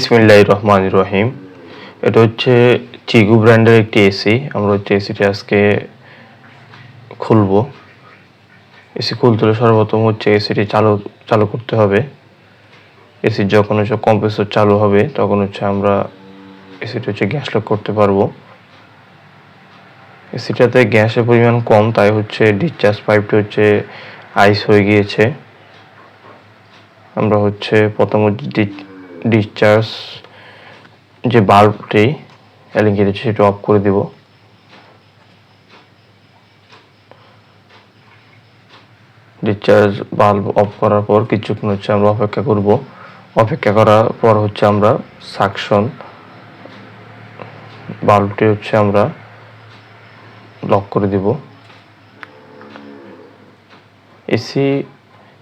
বিসমিল্লাহ রহমান রহিম এটা হচ্ছে চিগু ব্র্যান্ডের একটি এসি আমরা হচ্ছে এসিটি আজকে খুলবো। এসি খুলতে হলে সর্বপ্রথম হচ্ছে এসিটি চালু চালু করতে হবে। এসির যখন হচ্ছে কম্প্রেসর চালু হবে, তখন হচ্ছে আমরা এসিটি হচ্ছে গ্যাস লক করতে পারব। এসিটাতে গ্যাসের পরিমাণ কম, তাই হচ্ছে ডিসচার্জ পাইপটি হচ্ছে আইস হয়ে গিয়েছে। আমরা হচ্ছে প্রথম ডিসচার্জ যে বাল্বটি অ্যালিঙ্কি দিচ্ছে, সেটা অফ করে দেব। ডিসচার্জ বাল্ব অফ করার পর কিছুক্ষণ হচ্ছে আমরা অপেক্ষা করব। অপেক্ষা করার পর হচ্ছে আমরা সাকশন বাল্বটি হচ্ছে আমরা লক করে দিব। এসি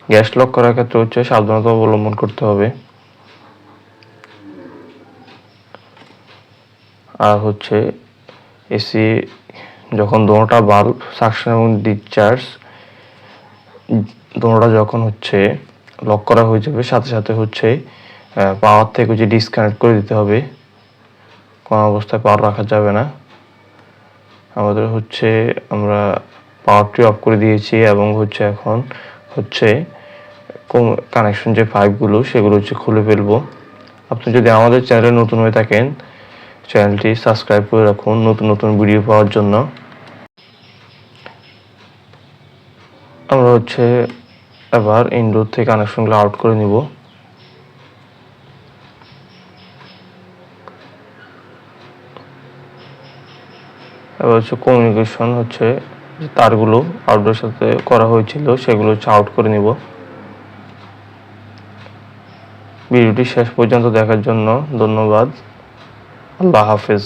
গ্যাস লক করার ক্ষেত্রে হচ্ছে সাবধানতা অবলম্বন করতে হবে। আর হচ্ছে এসি যখন দোনোটা বাল্ব সাকশন এবং ডিসচার্জ দোনোটা যখন হচ্ছে লক করা হয়ে যাবে, সাথে সাথে হচ্ছে পাওয়ার থেকে হচ্ছে ডিসকানেক্ট করে দিতে হবে, কোনো অবস্থায় পাওয়ার রাখা যাবে না। আমাদের হচ্ছে আমরা পাওয়ারটি অফ করে দিয়েছি এবং হচ্ছে এখন হচ্ছে কানেকশন যে পাইপগুলো সেগুলো হচ্ছে খুলে ফেলব। আপনি যদি আমাদের চ্যানেলে নতুন হয়ে থাকেন চ্যানেলটি সাবস্ক্রাইব করে রাখুন নতুন নতুন ভিডিও পাওয়ার জন্য। আমরা হচ্ছে এবার ইনডোর থেকে কানেকশনগুলো আউট করে নিব। এবার হচ্ছে কমিউনিকেশন হচ্ছে যে তারগুলো আউটডোর সাথে করা হয়েছিল, সেগুলো হচ্ছে আউট করে নিব। ভিডিওটি শেষ পর্যন্ত দেখার জন্য ধন্যবাদ। আল্লাহ হাফেজ